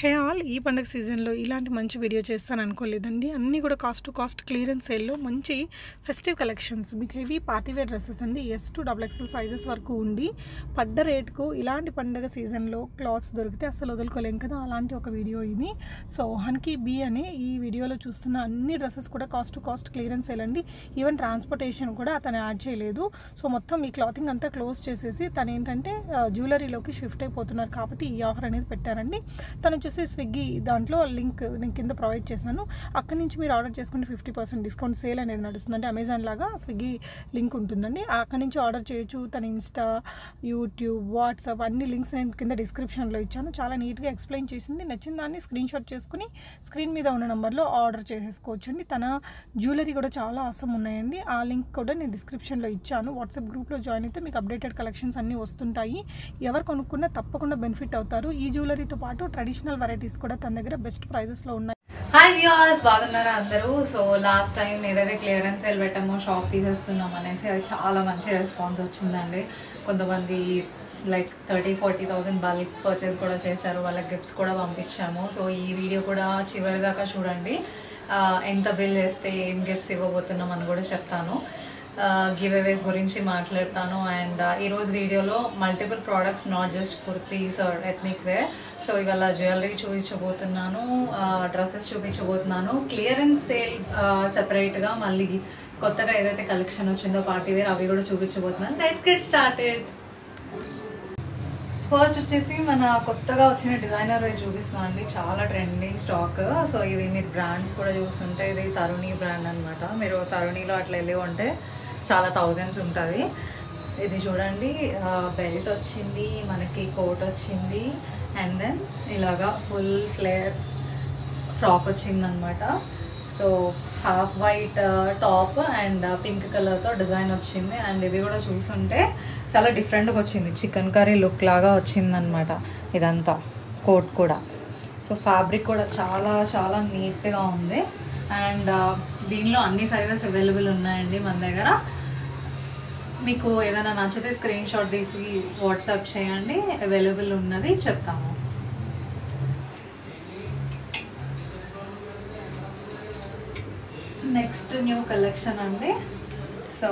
Hey all ఈ పండగ సీజన్లో ఇలాంటి మంచి వీడియో చేస్తాను అనుకోలేదండి అన్నీ కూడా కాస్ట్ టు కాస్ట్ క్లియరెన్స్ సేల్లో మంచి ఫెస్టివ్ కలెక్షన్స్ మీకు హెవీ పార్టీ వేర్ డ్రెస్సెస్ అండి. S to double XL sizes వరకు ఉండి పడ్డ రేట్కు ఇలాంటి పండగ సీజన్లో క్లాత్స్ దొరికితే అసలు వదులుకోలేం కదా అలాంటి ఒక వీడియో ఇది. సో హన్కీ బీ అనే ఈ వీడియోలో చూస్తున్న అన్ని డ్రెస్సెస్ కూడా cost to cost clearance sale అండి. ఈవెన్ ట్రాన్స్పోర్టేషన్ కూడా అతను యాడ్ చేయలేదు. సో మొత్తం ఈ క్లాతింగ్ అంతా క్లోజ్ చేసేసి తను ఏంటంటే జ్యువెలరీలోకి షిఫ్ట్ అయిపోతున్నారు కాబట్టి ఈ ఆఫర్ అనేది పెట్టారండి. తను వచ్చేసి స్విగ్గీ దాంట్లో లింక్ నేను కింద ప్రొవైడ్ చేశాను. అక్కడి నుంచి మీరు ఆర్డర్ చేసుకుంటే ఫిఫ్టీ పర్సెంట్ డిస్కౌంట్ సేల్ అనేది నడుస్తుంది అంటే అమెజాన్ లాగా స్విగ్గీ లింక్ ఉంటుందండి. అక్కడి నుంచి ఆర్డర్ చేయొచ్చు. తన ఇన్స్టా యూట్యూబ్ వాట్సాప్ అన్ని లింక్స్ నేను కింద డిస్క్రిప్షన్లో ఇచ్చాను. చాలా నీట్గా ఎక్స్ప్లెయిన్ చేసింది. నచ్చిన దాన్ని స్క్రీన్ షాట్ చేసుకుని స్క్రీన్ మీద ఉన్న నెంబర్లో ఆర్డర్ చేసేసుకోవచ్చు అండి తన జ్యువెలరీ కూడా చాలా అవసరం ఉన్నాయండి. ఆ లింక్ కూడా నేను డిస్క్రిప్షన్లో ఇచ్చాను. వాట్సాప్ గ్రూప్లో జాయిన్ అయితే మీకు అప్డేటెడ్ కలెక్షన్స్ అన్నీ వస్తుంటాయి. ఎవరు కొనుక్కున్నా తప్పకుండా బెనిఫిట్ అవుతారు. ఈ జ్యువెలరీతో పాటు ట్రెడిషనల్ వెరైటీస్ కూడా తన దగ్గర బెస్ట్ ప్రైజెస్లో ఉన్నాయి. హాయ్ వ్యూవర్స్ బాగున్నారా అందరూ? సో లాస్ట్ టైం ఏదైతే క్లియరెన్స్ సేల్ పెట్టామో షాప్ తీసేస్తున్నాం అనేసి అది చాలా మంచి రెస్పాన్స్ వచ్చిందండి. కొంతమంది like thirty forty thousand bulk purchase కూడా చేశారు వాళ్ళకి గిఫ్ట్స్ కూడా పంపించాము. సో ఈ వీడియో కూడా చివరి దాకా చూడండి uh, ఎంత బిల్ వేస్తే ఏం గిఫ్ట్స్ ఇవ్వబోతున్నాం అని కూడా చెప్తాను. గివ్ అవేస్ గురించి మాట్లాడతాను. అండ్ ఈరోజు వీడియోలో multiple products not just kurtis or ethnic wear so ఇవాళ జ్యువెలరీ చూపించబోతున్నాను డ్రెస్సెస్ చూపించబోతున్నాను. క్లియరెన్స్ సేల్ సెపరేట్గా మళ్ళీ కొత్తగా ఏదైతే కలెక్షన్ వచ్చిందో పార్టీ వేర్ అవి కూడా చూపించబోతున్నాను. లెట్స్ గెట్ స్టార్టెడ్ ఫస్ట్ వచ్చేసి మన కొత్తగా వచ్చిన డిజైనర్ చూపిస్తున్నాను అండి. చాలా ట్రెండింగ్ స్టాక్ సో ఇవి మీరు బ్రాండ్స్ కూడా చూస్తుంటే ఇది తరుణి బ్రాండ్ అన్నమాట. మీరు తరుణిలో అట్లా వెళ్ళి ఉంటే చాలా థౌజండ్స్ ఉంటుంది. ఇది చూడండి బెల్ట్ వచ్చింది మనకి కోట్ వచ్చింది అండ్ దెన్ ఇలాగా ఫుల్ ఫ్లేర్ ఫ్రాక్ వచ్చిందనమాట. So half white top and pink కలర్తో డిజైన్ వచ్చింది. అండ్ ఇది కూడా చూసుంటే చాలా డిఫరెంట్గా వచ్చింది. చికెన్ కర్రీ లుక్ లాగా వచ్చిందనమాట ఇదంతా కోట్ కూడా. సో ఫ్యాబ్రిక్ కూడా చాలా చాలా నీట్గా ఉంది. అండ్ దీనిలో అన్ని సైజెస్ అవైలబుల్ ఉన్నాయండి మన దగ్గర. మీకు ఏదైనా నచ్చితే స్క్రీన్ షాట్ తీసి వాట్సాప్ చేయండి. అవైలబుల్ ఉన్నది చెప్తాము. నెక్స్ట్ న్యూ కలెక్షన్ అండి. సో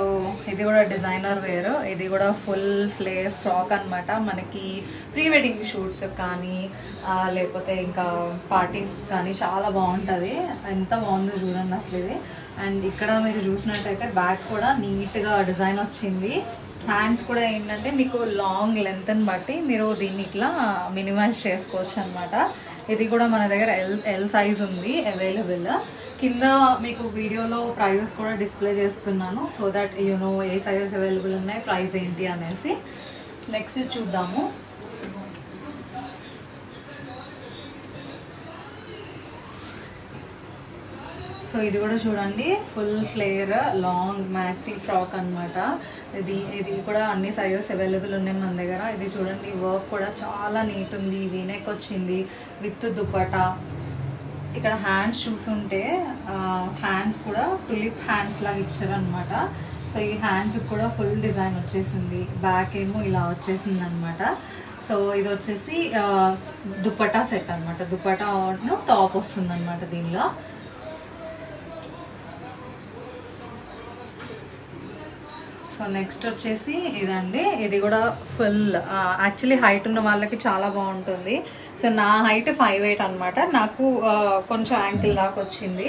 ఇది కూడా డిజైనర్ వేర్. ఇది కూడా ఫుల్ ఫ్లేర్ ఫ్రాక్ అనమాట మనకి ప్రీ వెడ్డింగ్ షూట్స్ కానీ లేకపోతే ఇంకా పార్టీస్ కానీ చాలా బాగుంటుంది. ఎంత బాగుందో చూడండి అసలు ఇది. అండ్ ఇక్కడ మీరు చూసినట్టయితే బ్యాక్ కూడా నీట్గా డిజైన్ వచ్చింది. హ్యాండ్స్ కూడా ఏంటంటే మీకు లాంగ్ లెంత్ని బట్టి మీరు దీన్ని ఇట్లా మినిమైజ్ చేసుకోవచ్చు అనమాట ఇది కూడా మన దగ్గర ఎల్ ఎల్ సైజ్ ఉంది అవైలబుల్. కింద మీకు వీడియోలో ప్రైజెస్ కూడా డిస్ప్లే చేస్తున్నాను. So that you know no A sizes available ఉన్నాయి ప్రైస్ ఏంటి అనేసి. నెక్స్ట్ చూద్దాము. సో ఇది కూడా చూడండి full flare long maxi frock అన్నమాట. ఇది ఇది కూడా అన్ని సైజెస్ అవైలబుల్ ఉన్నాయి మన దగ్గర. ఇది చూడండి వర్క్ కూడా చాలా నీట్ ఉంది. వీనెక్ వచ్చింది విత్ దుపటా ఇక్కడ హ్యాండ్స్ చూసుంటే హ్యాండ్స్ కూడా టులిప్ హ్యాండ్స్ లాగా ఇచ్చారనమాట సో ఈ హ్యాండ్స్ కూడా ఫుల్ డిజైన్ వచ్చేసింది. బ్యాక్ ఏమో ఇలా వచ్చేసింది అనమాట సో ఇది వచ్చేసి దుపటా సెట్ అనమాట దుపట్టా టాప్ వస్తుంది అనమాట దీనిలో. సో నెక్స్ట్ వచ్చేసి ఇదండి. ఇది కూడా ఫుల్ యాక్చువల్లీ హైట్ ఉన్న వాళ్ళకి చాలా బాగుంటుంది. సో నా హైట్ ఫైవ్ ఎయిట్ అనమాట నాకు కొంచెం యాంకిల్ దాకా వచ్చింది.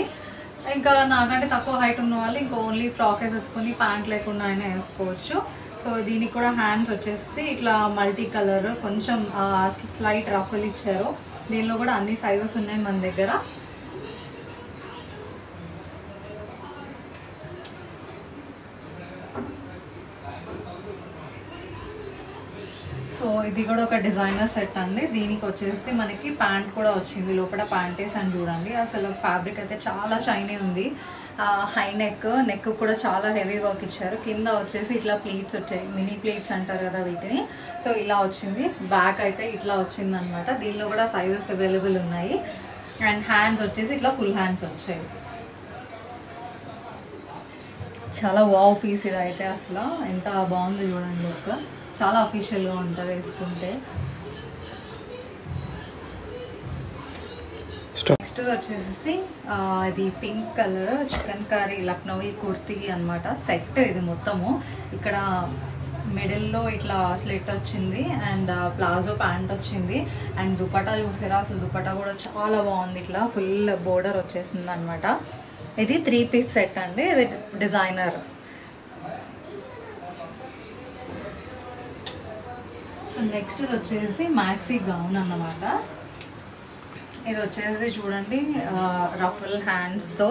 ఇంకా నాకంటే తక్కువ హైట్ ఉన్న వాళ్ళు ఇంకా ఓన్లీ ఫ్రాక్ వేసేసుకుని ప్యాంట్ లేకుండా అయినా వేసుకోవచ్చు. సో దీనికి కూడా హ్యాండ్స్ వచ్చేసి ఇట్లా మల్టీ కలర్ కొంచెం స్లైట్ రఫుల్ ఇచ్చారు. దీనిలో కూడా అన్ని సైజెస్ ఉన్నాయి మన దగ్గర. ఇది కూడా ఒక డిజైనర్ సెట్ అండి. దీనికి వచ్చేసి మనకి ప్యాంట్ కూడా వచ్చింది. లోపల ప్యాంట్ అని చూడండి. అసలు ఫ్యాబ్రిక్ అయితే చాలా షైనీ ఉంది. హై నెక్ నెక్ కూడా చాలా హెవీ వర్క్ ఇచ్చారు. కింద వచ్చేసి ఇట్లా ప్లేట్స్ వచ్చాయి. మినీ ప్లేట్స్ అంటారు కదా వీటిని. సో ఇలా వచ్చింది. బ్యాక్ అయితే ఇట్లా వచ్చింది అనమాట దీనిలో కూడా సైజెస్ అవైలబుల్ ఉన్నాయి. అండ్ హ్యాండ్స్ వచ్చేసి ఇట్లా ఫుల్ హ్యాండ్స్ వచ్చాయి. చాలా వావ్ పీస్ ఇది అయితే అసలు. ఎంత బాగుంది చూడండి. ఒక చాలా అఫీషియల్గా ఉంటుంది వేసుకుంటే. నెక్స్ట్ వచ్చేసి ఇది pink colour chikankari Lucknowi kurti అన్నమాట. సెట్ ఇది మొత్తము. ఇక్కడ మిడిల్లో ఇట్లా స్లిట్ వచ్చింది అండ్ ప్లాజో ప్యాంట్ వచ్చింది. అండ్ దుపట్టా చూసారా? అసలు దుపట్టా కూడా చాలా బాగుంది ఇట్లా. ఫుల్ బోర్డర్ వచ్చేసింది అనమాట ఇది త్రీ పీస్ సెట్ అండి. ఇది డిజైనర్ సో నెక్స్ట్ ఇది వచ్చేసి మ్యాక్సీ గౌన్ అన్నమాట. ఇది వచ్చేసి చూడండి రఫుల్ హ్యాండ్స్తో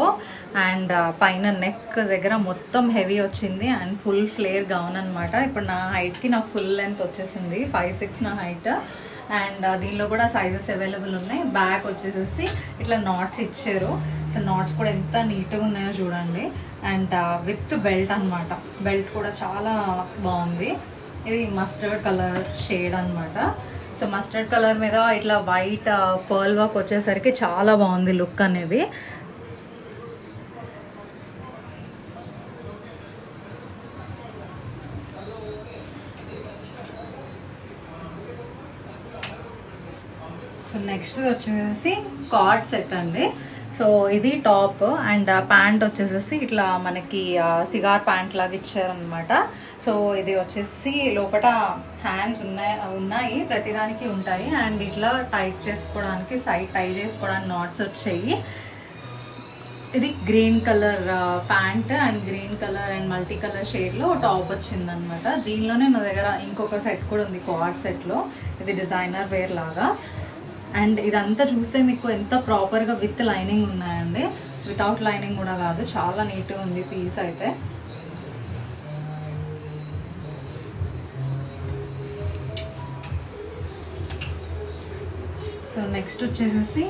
అండ్ పైన నెక్ దగ్గర మొత్తం హెవీ వచ్చింది అండ్ ఫుల్ ఫ్లేర్ గౌన్ అనమాట ఇప్పుడు నా హైట్కి నాకు ఫుల్ లెంత్ వచ్చేసింది ఫైవ్ సిక్స్ నా హైట్ అండ్ దీనిలో కూడా సైజెస్ అవైలబుల్ ఉన్నాయి. బ్యాక్ వచ్చేసి ఇట్లా నాట్స్ ఇచ్చారు. సో నాట్స్ కూడా ఎంత నీట్గా ఉన్నాయో చూడండి. అండ్ విత్ బెల్ట్ అన్నమాట. బెల్ట్ కూడా చాలా బాగుంది. ఇది మస్టర్డ్ కలర్ షేడ్ అన్నమాట. సో మస్టర్డ్ కలర్ మీద ఇట్లా వైట్ పర్ల్ వర్క్ వచ్చేసరికి చాలా బాగుంది లుక్ అనేది. సో నెక్స్ట్ వచ్చేసి కార్డ్ సెట్ అండి. సో ఇది టాప్ అండ్ ప్యాంట్ వచ్చేసేసి ఇట్లా మనకి uh, సిగార్ ప్యాంట్ లాగా ఇచ్చారనమాట సో ఇది వచ్చేసి లోపల హ్యాండ్స్ ఉన్నాయి ఉన్నాయి ప్రతిదానికి ఉంటాయి. అండ్ ఇట్లా టైట్ చేసుకోవడానికి సైడ్ టై చేసుకోవడానికి నాట్స్ వచ్చాయి. ఇది green colour pant and green colour and multi colour షేడ్లో టాప్ వచ్చిందనమాట దీనిలోనే నా దగ్గర ఇంకొక సెట్ కూడా ఉంది కార్డ్ సెట్లో ఇది డిజైనర్ వేర్ లాగా. అండ్ ఇదంతా చూస్తే మీకు ఎంత ప్రాపర్గా విత్ లైనింగ్ ఉన్నాయండి. వితౌట్ లైనింగ్ కూడా కాదు చాలా నీట్గా ఉంది పీస్ అయితే. సో నెక్స్ట్ వచ్చేసేసి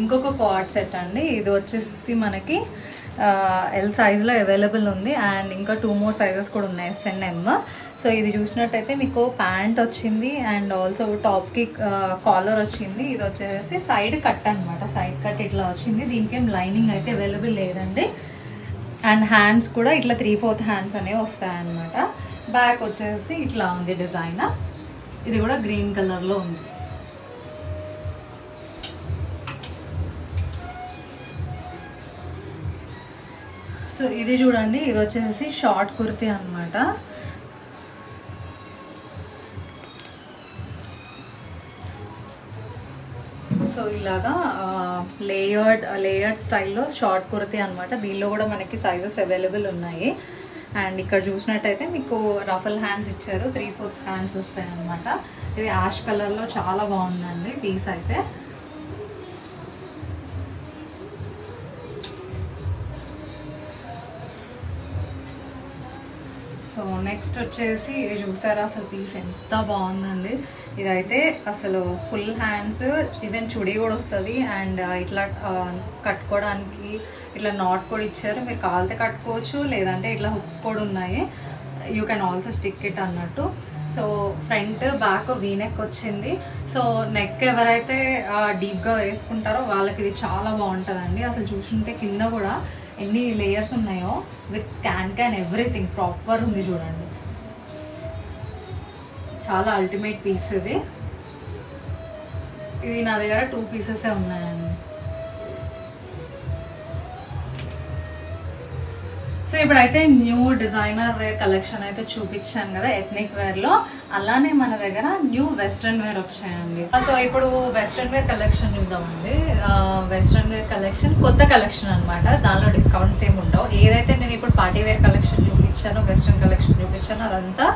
ఇంకొక కార్డ్ సెట్ అండి. ఇది వచ్చేసి మనకి ఎల్ సైజ్లో అవైలబుల్ ఉంది. అండ్ ఇంకా టూ మోర్ సైజెస్ కూడా ఉన్నాయి ఎస్ఎన్ఎం సో ఇది చూసినట్టయితే మీకు ప్యాంట్ వచ్చింది అండ్ ఆల్సో టాప్కి కాలర్ వచ్చింది. ఇది వచ్చేసి సైడ్ కట్ అనమాట సైడ్ కట్ ఇట్లా వచ్చింది. దీనికి లైనింగ్ అయితే అవైలబుల్ లేదండి. అండ్ హ్యాండ్స్ కూడా ఇట్లా త్రీ ఫోర్త్ హ్యాండ్స్ అనేవి వస్తాయన్నమాట. బ్యాక్ వచ్చేసి ఇట్లా ఉంది డిజైన్ ఇది కూడా గ్రీన్ కలర్లో ఉంది. సో ఇది చూడండి ఇది వచ్చేసి షార్ట్ కుర్తీ అన్నమాట. సో ఇలాగా లేయర్డ్ లేయర్డ్ స్టైల్లో షార్ట్ కుర్తీ అనమాట దీనిలో కూడా మనకి సైజెస్ అవైలబుల్ ఉన్నాయి. అండ్ ఇక్కడ చూసినట్టయితే మీకు రఫల్ హ్యాండ్స్ ఇచ్చారు త్రీ ఫోర్త్ హ్యాండ్స్ వస్తాయి అనమాట ఇది యాష్ కలర్లో చాలా బాగుందండి పీస్ అయితే. సో నెక్స్ట్ వచ్చేసి ఇది చూసారా అసలు పీస్ ఎంత బాగుందండి. ఇదైతే అసలు ఫుల్ హ్యాండ్స్ ఈవెన్ చుడి కూడా వస్తుంది. అండ్ uh, ఇట్లా uh, కట్టుకోవడానికి ఇట్లా నాట్ కూడా ఇచ్చారు. మీరు కాలితే కట్టుకోవచ్చు లేదంటే ఇట్లా హుక్స్ కూడా ఉన్నాయి. You can also stick it అన్నట్టు. So front back V neck వచ్చింది. సో నెక్ ఎవరైతే uh, డీప్గా వేసుకుంటారో వాళ్ళకి ఇది చాలా బాగుంటుందండి. అసలు చూసుంటే కింద కూడా ఎన్ని లేయర్స్ ఉన్నాయో with can can everything proper ఉంది చూడండి. చాలా అల్టిమేట్ పీస్ ఇది. ఇది నా దగ్గర టూ పీసెస్ ఉన్నాయండి. సో ఇప్పుడైతే న్యూ డిజైనర్ వేర్ కలెక్షన్ అయితే చూపించాను కదా ఎథ్నిక్ వేర్లో అలానే మన దగ్గర న్యూ వెస్ట్రన్ వేర్ వచ్చాయండి. సో ఇప్పుడు వెస్ట్రన్ వేర్ కలెక్షన్ చూద్దామండి. వెస్ట్రన్ వేర్ కలెక్షన్ కొత్త కలెక్షన్ అన్నమాట. దానిలో డిస్కౌంట్స్ ఏమి ఉండవు. ఏదైతే నేను ఇప్పుడు పార్టీ వేర్ కలెక్షన్ చూపించానో వెస్ట్రన్ కలెక్షన్ చూపించానో అదంతా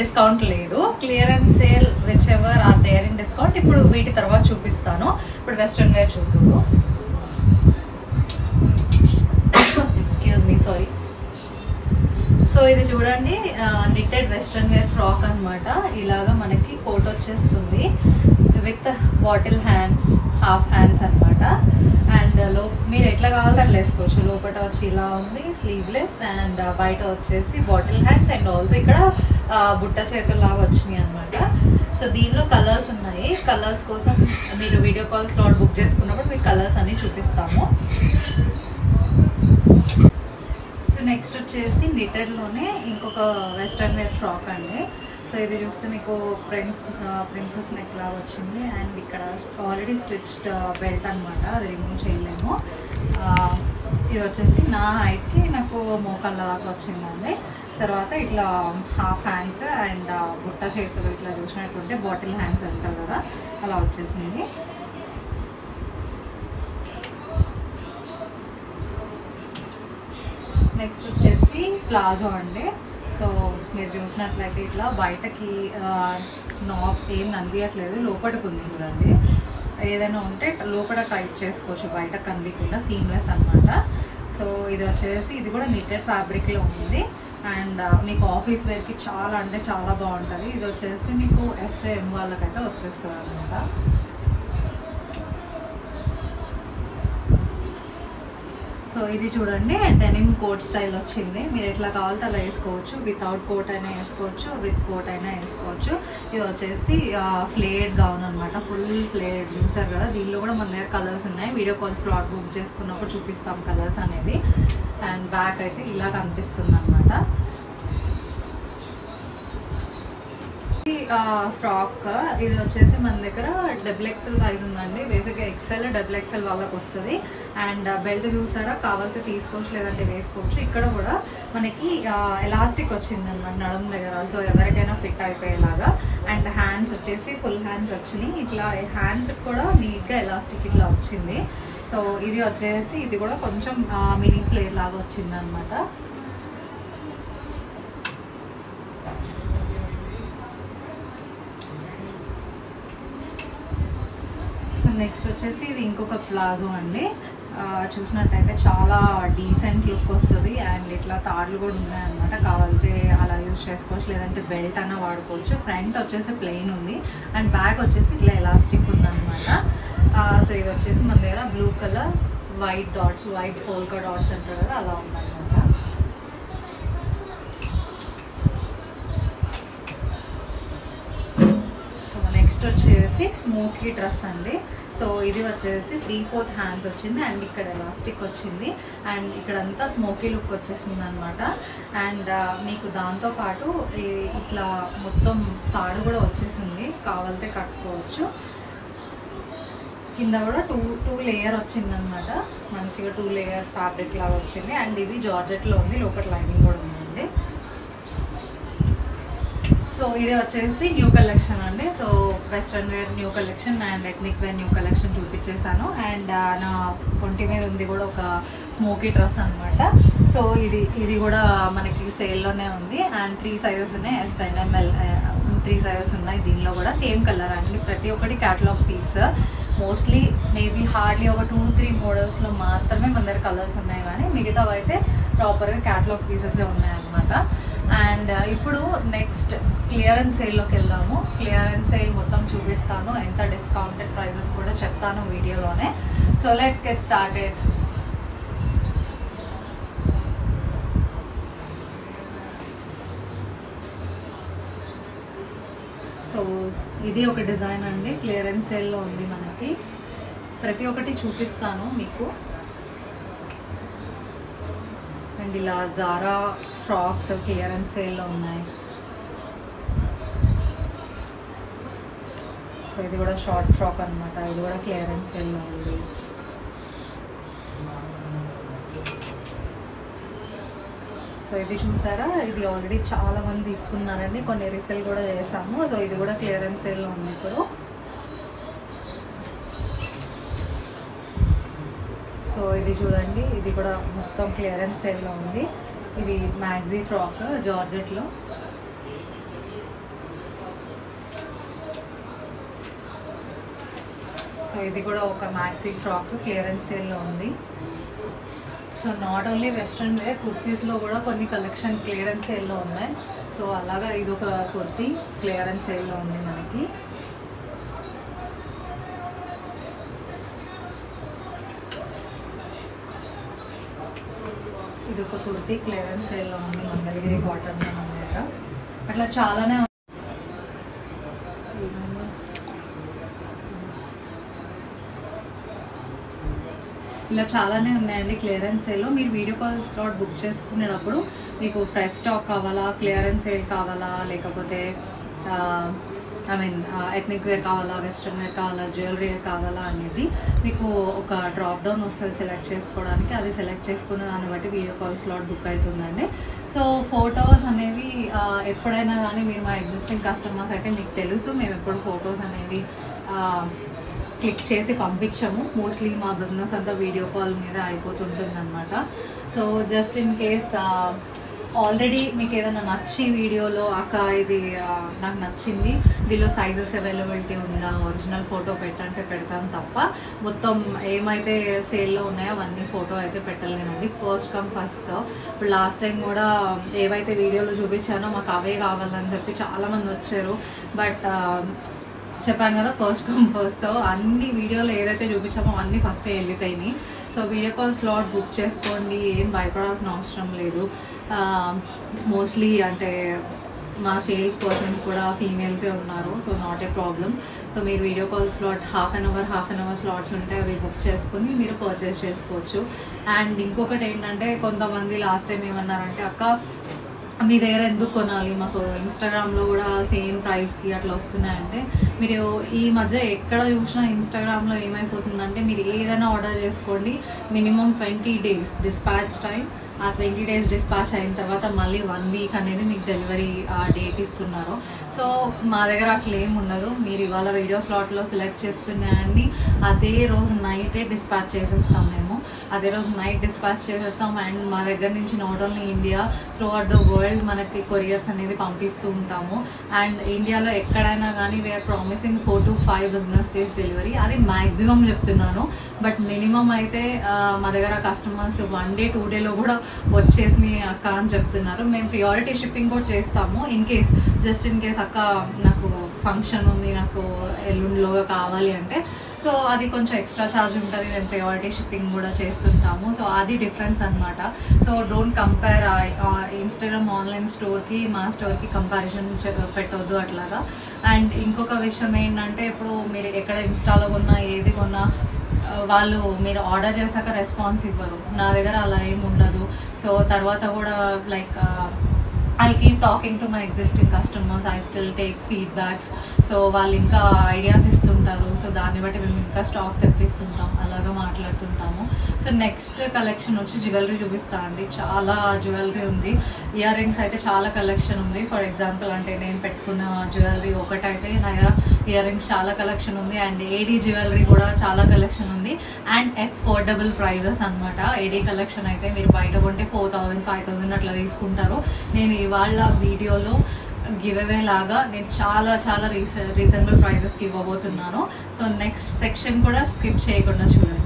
డిస్కౌంట్ లేదు. Clearance sale whichever are there in discount ఇప్పుడు వీటి తర్వాత చూపిస్తాను. ఇప్పుడు వెస్ట్రన్ వేర్ చూద్దాము. సో ఇది చూడండి నిట్టెడ్ వెస్ట్రన్ వేర్ ఫ్రాక్ అన్నమాట. ఇలాగా మనకి కోట్ వచ్చేస్తుంది. With bottle hands half hands అన్నమాట. అండ్ uh, లో మీరు ఎట్లా కావాలో అట్లా వేసుకోవచ్చు. లోపల వచ్చి ఇలా ఉంది స్లీవ్లెస్ అండ్ uh, బయట వచ్చేసి బాటిల్ హ్యాండ్స్ అండ్ ఆల్సో ఇక్కడ బుట్ట చేతుల్లాగా వచ్చినాయి అన్నమాట. సో దీనిలో కలర్స్ ఉన్నాయి. కలర్స్ కోసం మీరు వీడియో కాల్ స్లాట్ బుక్ చేసుకున్నప్పుడు మీకు కలర్స్ అన్ని చూపిస్తాము. నెక్స్ట్ వచ్చేసి నిటర్లోనే ఇంకొక వెస్ట్రన్ వేర్ ఫ్రాక్ అండి. సో ఇది చూస్తే మీకు ప్రిన్స్ ప్రిన్సెస్ నెక్ లాగా వచ్చింది. అండ్ ఇక్కడ ఆల్రెడీ స్టిచ్డ్ బెల్ట్ అనమాట అది రిమూవ్ చేయలేము. ఇది వచ్చేసి నా హైట్కి నాకు మోకాళ్ళ దాకా వచ్చిందండి. తర్వాత ఇట్లా హాఫ్ హ్యాండ్స్ అండ్ బుట్ట చేతులు ఇట్లా చూసినట్టుంటే బాటిల్ హ్యాండ్స్ అంటారు కదా. అలా వచ్చేసింది. నెక్స్ట్ వచ్చేసి ప్లాజో అండి. సో మీరు చూసినట్లయితే ఇట్లా బయటకి నాబ్స్ ఏం కనిపించట్లేదు లోపలికి ఉంది చూడండి. ఏదైనా ఉంటే లోపల టైప్ చేసుకోవచ్చు. బయట కనిపించకుండా సీమ్లెస్ అన్నమాట. సో ఇది వచ్చేసి ఇది కూడా నిట్టెడ్ ఫ్యాబ్రిక్లో ఉంది. అండ్ మీకు ఆఫీస్ వేర్కి చాలా అంటే చాలా బాగుంటుంది. ఇది వచ్చేసి మీకు ఎస్ఏఎం వాళ్ళకైతే వచ్చేస్తుంది అనమాట సో ఇది చూడండి డెనిమ్ కోట్ స్టైల్ వచ్చింది. మీరు ఎట్లా కావాలంటే అలా వేసుకోవచ్చు. వితౌట్ కోట్ అయినా వేసుకోవచ్చు విత్ కోట్ అయినా వేసుకోవచ్చు. ఇది వచ్చేసి ఫ్లేడ్ గౌన్ అనమాట ఫుల్ ఫ్లేడ్ చూసారు కదా? దీనిలో కూడా మన దగ్గర కలర్స్ ఉన్నాయి. వీడియో కాల్ స్లాట్ బుక్ చేసుకున్నప్పుడు చూపిస్తాం కలర్స్ అనేది. అండ్ బ్యాక్ అయితే ఇలా కనిపిస్తుంది అనమాట ఫ్రాక్ ఇది వచ్చేసి మన దగ్గర డబుల్ ఎక్సెల్ సైజ్ ఉందండి. బేసిక్గా ఎక్సెల్ డబుల్ ఎక్సెల్ వాళ్ళకి వస్తుంది. అండ్ బెల్ట్ uh, చూసారా? కావాలితే తీసుకోవచ్చు లేదంటే వేసుకోవచ్చు. ఇక్కడ కూడా మనకి ఎలాస్టిక్ వచ్చిందనమాట నడుము దగ్గర. సో ఎవరికైనా ఫిట్ అయిపోయేలాగా. అండ్ హ్యాండ్స్ వచ్చేసి ఫుల్ హ్యాండ్స్ వచ్చినాయి. ఇట్లా హ్యాండ్స్ కూడా నీట్గా ఎలాస్టిక్ ఇట్లా వచ్చింది. సో ఇది వచ్చేసి ఇది కూడా కొంచెం మినీ ఫ్లేర్ లాగా వచ్చిందనమాట. నెక్స్ట్ వచ్చేసి ఇది ఇంకొక ప్లాజో అండి. చూసినట్టయితే చాలా డీసెంట్ లుక్ వస్తుంది అండ్ ఇట్లా తాడ్లు కూడా ఉన్నాయన్నమాట. కావాలంటే అలా యూజ్ చేసుకోవచ్చు లేదంటే బెల్ట్ అన్న వాడుకోవచ్చు. ఫ్రంట్ వచ్చేసి ప్లెయిన్ ఉంది అండ్ బ్యాక్ వచ్చేసి ఇట్లా ఎలాస్టిక్ ఉందన్నమాట. సో ఇది వచ్చేసి మన దగ్గర blue colour white dots white polka dots అంటారు కదా అలా ఉందన్నమాట. నెక్స్ట్ వచ్చేసి స్మోకీ డ్రెస్ అండి. సో ఇది వచ్చేసి త్రీ ఫోర్త్ హ్యాండ్స్ వచ్చింది అండ్ ఇక్కడ ఎలాస్టిక్ వచ్చింది. అండ్ ఇక్కడంతా స్మోకీ లుక్ వచ్చేసింది అనమాట అండ్ మీకు దాంతో పాటు ఇట్లా మొత్తం తాడు కూడా వచ్చేసింది. కావాలంటే కట్టుకోవచ్చు. కింద కూడా టూ టూ లేయర్ వచ్చిందనమాట. మంచిగా టూ లేయర్ ఫ్యాబ్రిక్ లాగా వచ్చింది. అండ్ ఇది జార్జెట్లో ఉంది. లోపల లైనింగ్ కూడా ఉంది. సో ఇది వచ్చేసి న్యూ కలెక్షన్ అండి. So western wear new collection and ethnic wear new collection చూపించేసాను and నా ఒంటి మీద ఉంది కూడా ఒక స్మోకీ డ్రెస్ అనమాట సో ఇది ఇది కూడా మనకి సేల్లోనే ఉంది. అండ్ త్రీ సైజెస్ ఉన్నాయి. S and M L three sizes ఉన్నాయి దీనిలో కూడా. సేమ్ కలర్ అండి. ప్రతి ఒక్కటి catalogue piece. Mostly maybe hardly ఒక టూ త్రీ మోడల్స్లో మాత్రమే మన దగ్గర కలర్స్ ఉన్నాయి. కానీ మిగతావి అయితే ప్రాపర్గా క్యాటలాగ్ పీసెస్ ఉన్నాయన్నమాట. అండ్ uh, ఇప్పుడు నెక్స్ట్ క్లియరెన్స్ సేల్లోకి వెళ్దాము. క్లియరెన్స్ సేల్ మొత్తం చూపిస్తాను. ఎంత డిస్కౌంటెడ్ ప్రైజెస్ కూడా చెప్తాను వీడియోలోనే. So let's get started so ఇది ఒక డిజైన్ అండి. క్లియరెన్స్ సేల్లో ఉంది మనకి. ప్రతి ఒక్కటి చూపిస్తాను మీకు. అండ్ ఇలా జారా ఫ్రాక్స్ క్లియరెన్స్ సేల్లో ఉన్నాయి సో ఇది కూడా షార్ట్ ఫ్రాక్ అన్నమాట. ఇది కూడా క్లియరెన్స్ సేల్లో ఉంది. సో ఇది చూసారా? ఇది ఆల్రెడీ చాలా మంది తీసుకున్నారండి. కొన్ని రిఫిల్ కూడా చేసాము. సో ఇది కూడా క్లియరెన్స్ సేల్లో ఉంది ఇప్పుడు. సో ఇది చూడండి. ఇది కూడా మొత్తం క్లియరెన్స్ సేల్లో ఉంది. ఇది మ్యాగ్జీ ఫ్రాక్ జార్జెట్లో. సో ఇది కూడా ఒక మ్యాక్సీ ఫ్రాక్ క్లియరెన్స్ సేల్లో ఉంది. So not only western wear కుర్తీస్లో కూడా కొన్ని కలెక్షన్ క్లియరెన్స్ సేల్లో ఉన్నాయి. సో అలాగా ఇది ఒక కుర్తీ క్లియరెన్స్ సేల్లో ఉంది మనకి. ఒక కుర్తీ క్లియరెన్స్ సేల్లో ఉంది మంగళగిరి కాటన్ మన అట్లా చాలానే ఇలా చాలానే ఉన్నాయండి క్లియరెన్స్ సేల్లో. మీరు వీడియో కాల్ స్లాట్ బుక్ చేసుకునేటప్పుడు మీకు ఫ్రెష్ స్టాక్ కావాలా క్లియరెన్స్ సేల్ కావాలా లేకపోతే ఐ మీన్ ఎథ్నిక్ వేర్ కావాలా వెస్ట్రన్ వేర్ కావాలా జ్యువెలరీ కావాలా అనేది మీకు ఒక డ్రాప్ డౌన్ వస్తుంది సెలెక్ట్ చేసుకోవడానికి అది సెలెక్ట్ చేసుకున్న దాన్ని బట్టి వీడియో కాల్ స్లాట్ బుక్ అవుతుందండి. సో ఫొటోస్ అనేవి ఎప్పుడైనా కానీ మీరు మా ఎగ్జిస్టింగ్ కస్టమర్స్ అయితే మీకు తెలుసు. మేము ఎప్పుడు ఫొటోస్ అనేవి క్లిక్ చేసి పంపించాము. మోస్ట్లీ మా బిజినెస్ అంతా వీడియో కాల్ మీద అయిపోతుంటుంది అనమాట so just in case already మీకు ఏదైనా నచ్చి వీడియోలో అక్క ఇది నాకు నచ్చింది దీనిలో సైజెస్ అవైలబిలిటీ ఉందా ఒరిజినల్ ఫోటో పెట్టంటే పెడతాను తప్ప మొత్తం ఏమైతే సేల్లో ఉన్నాయో అవన్నీ ఫోటో అయితే పెట్టలేనండి. ఫస్ట్ కమ్ ఫస్ట్ ఇప్పుడు లాస్ట్ టైం కూడా ఏవైతే వీడియోలో చూపించానో మాకు అవే కావాలని చెప్పి చాలామంది వచ్చారు. బట్ చెప్పాను కదా ఫస్ట్ కమ్ ఫస్ట్ అన్ని వీడియోలో ఏదైతే చూపించామో అన్నీ ఫస్టే వెళ్ళిపోయినాయి. So video call slot book చేసుకోండి ఏం భయపడాల్సిన అవసరం లేదు. మోస్ట్లీ అంటే మా సేల్స్ పర్సన్స్ కూడా ఫీమేల్సే ఉన్నారు so not a problem so మీరు video call slot half an hour half an hour slots ఉంటే అవి బుక్ చేసుకుని మీరు పర్చేస్ చేసుకోవచ్చు. అండ్ ఇంకొకటి ఏంటంటే కొంతమంది లాస్ట్ టైం ఏమన్నారంటే అక్క మీ దగ్గర ఎందుకు కొనాలి? మాకు ఇన్స్టాగ్రామ్లో కూడా సేమ్ ప్రైస్కి అట్లా వస్తున్నాయంటే మీరు ఈ మధ్య ఎక్కడ చూసినా ఇన్స్టాగ్రామ్లో ఏమైపోతుందంటే మీరు ఏదైనా ఆర్డర్ చేసుకోండి minimum twenty days dispatch time ఆ ట్వంటీ డేస్ డిస్పాచ్ అయిన తర్వాత మళ్ళీ వన్ వీక్ అనేది మీకు డెలివరీ డేట్ ఇస్తున్నారు. సో మా దగ్గర అట్లా ఏం ఉండదు. మీరు ఇవాళ వీడియో స్లాట్లో సెలెక్ట్ చేసుకున్నాయండి అదే రోజు నైటే డిస్పాచ్ చేసేస్తాం మేము. అదే రోజు నైట్ డిస్పాచ్ చేసేస్తాం అండ్ మా దగ్గర నుంచి not only India throughout the world మనకి కొరియర్స్ అనేది పంపిస్తూ ఉంటాము. అండ్ ఇండియాలో ఎక్కడైనా కానీ we're promising four to five business days delivery అది మ్యాక్సిమం చెప్తున్నాను. బట్ మినిమం అయితే మా దగ్గర కస్టమర్స్ వన్ డే టూ డేలో కూడా వచ్చేసి అక్క అని చెప్తున్నారు. మేము ప్రియారిటీ షిప్పింగ్ కూడా చేస్తాము. In case just in case అక్క నాకు ఫంక్షన్ ఉంది నాకు ఎల్లుండిలోగా కావాలి అంటే సో అది కొంచెం ఎక్స్ట్రా ఛార్జ్ ఉంటుంది. మేము ప్రియారిటీ షిప్పింగ్ కూడా చేస్తుంటాము. సో అది డిఫరెన్స్ అనమాట so don't compare Instagram online స్టోర్కి మా స్టోర్కి కంపారిజన్ పెట్టవద్దు అట్లాగా. అండ్ ఇంకొక విషయం ఏంటంటే ఇప్పుడు మీరు ఎక్కడ ఇన్స్టాలో కొన్నా ఏది కొన్నా uh, వాళ్ళు మీరు ఆర్డర్ చేశాక రెస్పాన్స్ ఇవ్వరు. నా దగ్గర అలా ఏమి ఉండదు. సో తర్వాత కూడా like I keep talking to my existing customers I still take feedbacks so వాళ్ళు ఇంకా ఐడియాస్ ఇస్తూ ఉంటారు. సో దాన్ని బట్టి మేము ఇంకా స్టాక్ తెప్పిస్తుంటాం. అలాగా మాట్లాడుతుంటాము. సో నెక్స్ట్ కలెక్షన్ వచ్చి జ్యువెలరీ చూపిస్తా అండి. చాలా జ్యువెలరీ ఉంది. ఇయర్ రింగ్స్ అయితే చాలా కలెక్షన్ ఉంది. ఫర్ ఎగ్జాంపుల్ అంటే నేను పెట్టుకున్న జ్యువెలరీ ఒకటైతే నా ఇయర్ రింగ్స్ చాలా కలెక్షన్ ఉంది. అండ్ ఏడీ జ్యువెలరీ కూడా చాలా కలెక్షన్ ఉంది. అండ్ ఎఫోర్డబుల్ ప్రైజెస్ అనమాట ఏడీ కలెక్షన్ అయితే మీరు బయట కొంటే ఫోర్ థౌసండ్ ఫైవ్ థౌసండ్ అట్లా తీసుకుంటారు. నేను ఇవాళ వీడియోలో గివ్ అవే లాగా నేను చాలా చాలా రీజ రీజనబుల్ ప్రైజెస్కి ఇవ్వబోతున్నాను. సో నెక్స్ట్ సెక్షన్ కూడా స్కిప్ చేయకుండా చూడండి.